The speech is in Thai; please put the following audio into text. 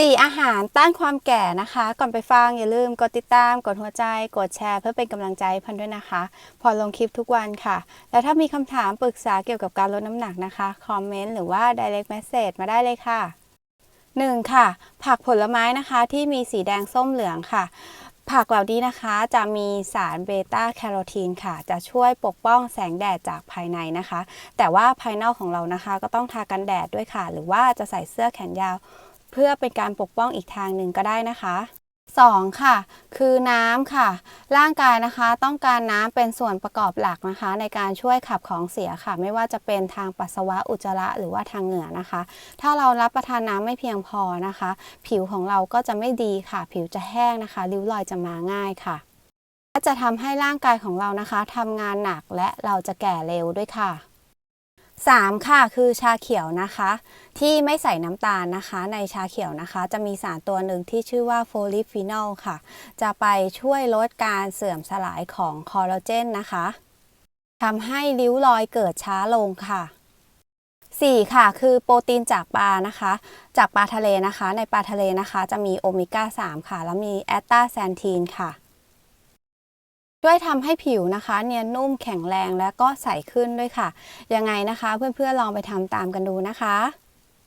4. อาหารต้านความแก่นะคะ ก่อนไปฟังอย่าลืมกดติดตาม กดหัวใจ กดแชร์ เพื่อเป็นกำลังใจพันด้วยนะคะ พอลงคลิปทุกวันค่ะ แล้วถ้ามีคำถามปรึกษาเกี่ยวกับการลดน้ำหนักนะคะ คอมเมนต์หรือว่า direct message มาได้เลยค่ะ 1. ค่ะ ผักผลไม้นะคะที่มีสีแดงส้มเหลืองค่ะ ผักเหล่านี้นะคะจะมีสารเบต้าแคโรทีนค่ะ จะช่วยปกป้องแสงแดดจากภายในนะคะ แต่ว่าภายนอกของเรานะคะ ก็ต้องทากันแดดด้วยค่ะ หรือว่าจะใส่เสื้อแขนยาว เพื่อเป็นการปกป้องอีกทางหนึ่งก็ได้นะคะ 2. ค่ะ คือน้ำค่ะ ร่างกายนะคะต้องการน้ำเป็นส่วนประกอบหลักนะคะ ในการช่วยขับของเสียค่ะ ไม่ว่าจะเป็นทางปัสสาวะอุจจาระหรือว่าทางเหงื่อนะคะ ถ้าเรารับประทานน้ำไม่เพียงพอนะคะ ผิวของเราก็จะไม่ดีค่ะ ผิวจะแห้งนะคะริ้วรอยจะมาง่ายค่ะและจะทำให้ร่างกายของเรานะคะทำงานหนักและเราจะแก่เร็วด้วยค่ะ 3. ค่ะคือชาเขียวนะคะ ที่ไม่ใส่น้ำตาลนะคะ ในชาเขียวนะคะ จะมีสารตัวหนึ่งที่ชื่อว่าโฟลิฟีนอลค่ะ จะไปช่วยลดการเสื่อมสลายของคอลลาเจนนะคะทำให้ริ้วรอยเกิดช้าลงค่ะ 4. ค่ะคือโปรตีนจากปลานะคะ จากปลาทะเลนะคะ ในปลาทะเลนะคะ จะมีโอเมก้า3ค่ะ แล้วมีแอตตาแซนทีนค่ะ ช่วยทำให้ผิวนะคะเนียนนุ่มแข็งแรงและก็ใสขึ้นด้วยค่ะ ยังไงนะคะเพื่อนๆลองไปทำตามกันดูนะคะ